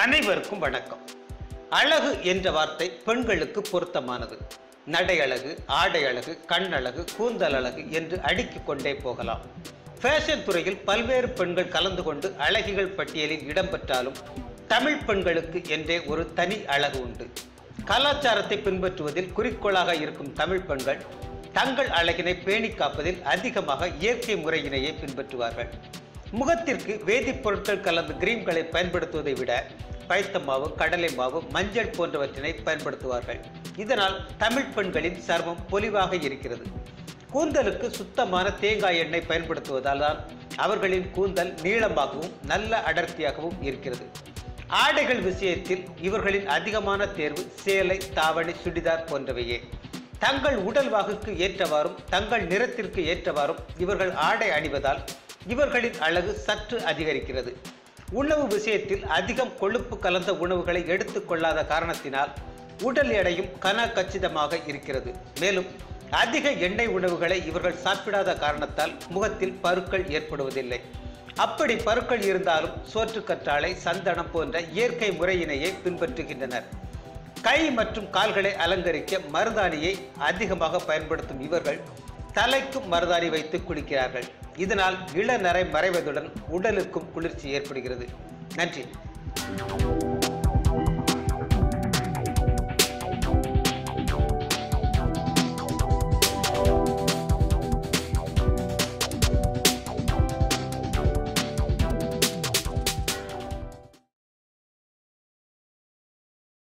அனைவருக்கும் வணக்கம். அழகு என்ற வார்த்தை பெண்களுக்கு பொருத்தமானது. நடை அழகு ஆடை அழகு கண் அழகு கூந்தல் அழகு என்று அடுக்கி கொண்டே போகலாம். ஃபேஷன் துறையில் பல்வேறு பெண்கள் கலந்து கொண்டு அழகிகள் பட்டியலில் இடம்பெற்றாலும் தமிழ் பெண்களுக்கு என்றே ஒரு தனி அழகு உண்டு. கலாச்சாரத்தை பின்பற்றுவதில் குறிக்கோளாக இருக்கும் தமிழ் பெண்கள் தங்கள் அழகினை பேணி காப்பதில் அதிகமாக இயற்கை முறையினையே பின்பற்றுவார்கள். முகத்திற்கு வேதிப்பொருட்கள் கலந்த கிரீம்களை பயன்படுத்துவதை விட பயத்த மாவு கடலை மாவு மஞ்சள் போன்றவற்றினை பயன்படுத்துவார்கள். இதனால் தமிழ் பெண்களின் சர்மம் பொலிவாக இருக்கிறது. கூந்தலுக்கு சுத்தமான தேங்காய் எண்ணெய் பயன்படுத்துவதால் தான் அவர்களின் கூந்தல் நீளமாகவும் நல்ல அடர்த்தியாகவும் இருக்கிறது. ஆடைகள் விஷயத்தில் இவர்களின் அதிகமான தேர்வு சேலை தாவணி சுடிதார் போன்றவையே. தங்கள் உடல் வாகுக்கு ஏற்றவாறும் தங்கள் நிறத்திற்கு ஏற்றவாறும் இவர்கள் ஆடை அணிவதால் இவர்களின் அழகு சற்று அதிகரிக்கிறது. உணவு விஷயத்தில் அதிகம் கொழுப்பு கலந்த உணவுகளை எடுத்துக்கொள்ளாத காரணத்தினால் உடல் எடையும் கன கச்சிதமாக இருக்கிறது. மேலும் அதிக எண்ணெய் உணவுகளை இவர்கள் சாப்பிடாத காரணத்தால் முகத்தில் பருக்கள் ஏற்படுவதில்லை. அப்படி பருக்கள் இருந்தாலும் சோற்றுக்கற்றாழை சந்தனம் போன்ற இயற்கை முறையினையே பின்பற்றுகின்றனர். கை மற்றும் கால்களை அலங்கரிக்க மருதாணியை அதிகமாக பயன்படுத்தும் இவர்கள் தலைக்கும் மருதாணி வைத்து குளிக்கிறார்கள். இதனால் இளநரை மறைவதுடன் உடலுக்கும் குளிர்ச்சி ஏற்படுகிறது. நன்றி.